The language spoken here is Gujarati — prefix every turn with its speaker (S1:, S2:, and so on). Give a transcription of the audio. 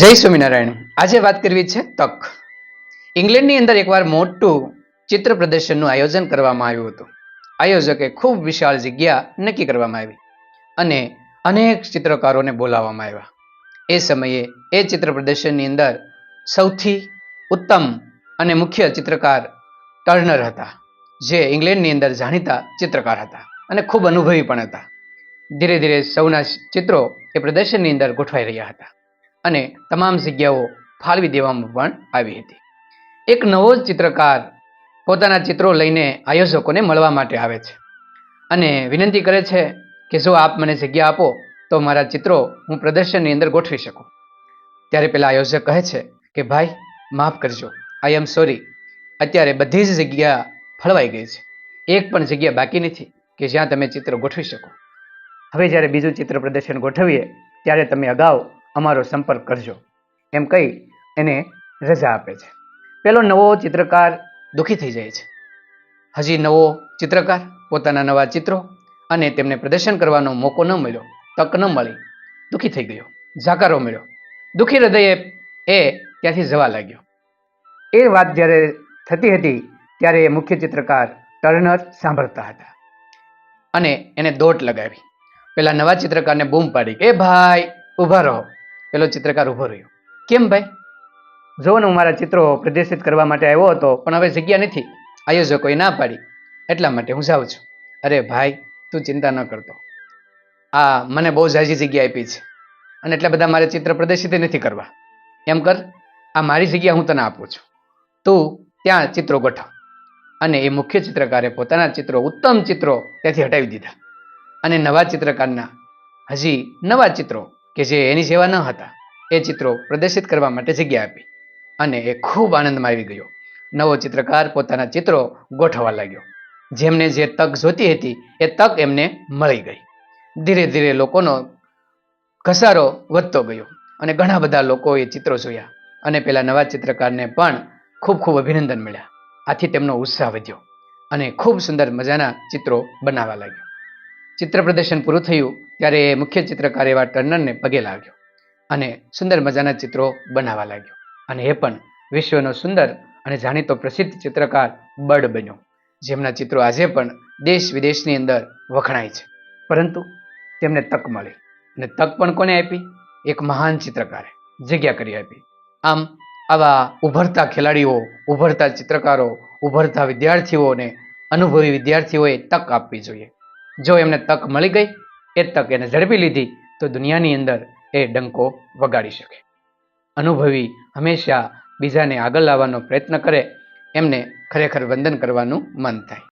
S1: જય સ્વામિનારાયણ. આજે વાત કરવી છે તક. ઇંગ્લેન્ડની અંદર એકવાર મોટું ચિત્ર પ્રદર્શનનું આયોજન કરવામાં આવ્યું હતું. આયોજકે ખૂબ વિશાળ જગ્યા નક્કી કરવામાં આવી અને અનેક ચિત્રકારોને બોલાવવામાં આવ્યા. એ સમયે એ ચિત્ર પ્રદર્શનની અંદર સૌથી ઉત્તમ અને મુખ્ય ચિત્રકાર ટર્નર હતા, જે ઇંગ્લેન્ડની અંદર જાણીતા ચિત્રકાર હતા અને ખૂબ અનુભવી પણ હતા. ધીરે ધીરે સૌના ચિત્રો એ પ્રદર્શનની અંદર ગોઠવાઈ રહ્યા હતા. અને તમામ જગ્યાઓ ફાળવી દેવામાં પણ આવી હતી. એક નવો જ ચિત્રકાર પોતાના ચિત્રો લઈને આયોજકોને મળવા માટે આવે છે. અને વિનંતી કરે છે કે જો આપ મને જગ્યા આપો, તો મારા ચિત્રો હું પ્રદર્શનની અંદર ગોઠવી શકું. ત્યારે પેલા આયોજક કહે છે કે, ભાઈ, માફ કરજો. આઈ એમ સોરી અત્યારે બધી જ જગ્યા ફળવાઈ ગઈ છે. એક પણ જગ્યા બાકી નથી કે જ્યાં તમે ચિત્ર ગોઠવી શકો. હવે જ્યારે બીજું ચિત્ર પ્રદર્શન ગોઠવીએ, ત્યારે તમે અગાઉ અમારો સંપર્ક કરજો. એમ કહી એને રજા આપે છે. પેલો નવો ચિત્રકાર દુઃખી થઈ જાય છે. હજી નવો ચિત્રકાર, પોતાના નવા ચિત્રો અને તેમને પ્રદર્શન કરવાનો મોકો ન મળ્યો, તક ન મળી, દુઃખી થઈ ગયો જાકારો મળ્યો. દુઃખી હૃદયે એ ત્યાંથી જવા લાગ્યો. એ વાત જ્યારે થતી હતી, ત્યારે મુખ્ય ચિત્રકાર ટર્નર સાંભળતા હતા. અને એને દોટ લગાવી. પેલા નવા ચિત્રકારને બૂમ પાડી કે, "એ ભાઈ, ઊભા રહો. પેલો ચિત્રકાર ઊભો રહ્યો. કેમ ભાઈ? જો ને હું મારા ચિત્રો પ્રદર્શિત કરવા માટે આવ્યો હતો, પણ હવે જગ્યા નથી. આયોજકોએ ના પાડી. એટલા માટે હું જાઉં છું. અરે ભાઈ, તું ચિંતા ન કરતો. આ મને બહુ ઝાઝી જગ્યા આપી છે અને એટલા બધા મારે ચિત્ર પ્રદર્શિત નથી કરવા. એમ કર, આ મારી જગ્યા હું તને આપું છું. તું ત્યાં ચિત્રો ગોઠવ. અને એ મુખ્ય ચિત્રકારે પોતાના ચિત્રો, ઉત્તમ ચિત્રો ત્યાંથી હટાવી દીધા. અને નવા ચિત્રકારના, હજી નવા ચિત્રો કે જે એની જેવા ન હતા, એ ચિત્રો પ્રદર્શિત કરવા માટે જગ્યા આપી અને એ ખૂબ આનંદમાં આવી ગયો. નવો ચિત્રકાર પોતાના ચિત્રો ગોઠવવા લાગ્યો. જેમને જે તક જોતી હતી, એ તક એમને મળી ગઈ. ધીરે ધીરે લોકોનો ઘસારો વધતો ગયો અને ઘણા બધા લોકોએ ચિત્રો જોયા અને પેલા નવા ચિત્રકારને પણ ખૂબ ખૂબ અભિનંદન મળ્યા. આથી તેમનો ઉત્સાહ વધ્યો અને ખૂબ સુંદર મજાના ચિત્રો બનાવવા લાગ્યો. ચિત્ર પ્રદર્શન પૂરું થયું ત્યારે એ મુખ્ય ચિત્રકાર એવા ટર્નરને પગે લાગ્યો અને સુંદર મજાના ચિત્રો બનાવવા લાગ્યો. અને એ પણ વિશ્વનો સુંદર અને જાણીતો પ્રસિદ્ધ ચિત્રકાર બર્ડ બન્યો, જેમના ચિત્રો આજે પણ દેશ વિદેશની અંદર વખણાય છે. પરંતુ તેમને તક મળી અને તક પણ કોને આપી? એક મહાન ચિત્રકારે જગ્યા કરી આપી. આમ આવા ઉભરતા ખેલાડીઓ, ઉભરતા ચિત્રકારો, ઉભરતા વિદ્યાર્થીઓને અનુભવી વિદ્યાર્થીઓએ તક આપવી જોઈએ. જો એમને તક મળી ગઈ એ તક એને ઝડપી લીધી તો દુનિયાની અંદર એ ડંકો વગાડી શકે. અનુભવી હંમેશા બીજાને આગળ લાવવાનો પ્રયત્ન કરે, એમને ખરેખર વંદન કરવાનું મન થાય.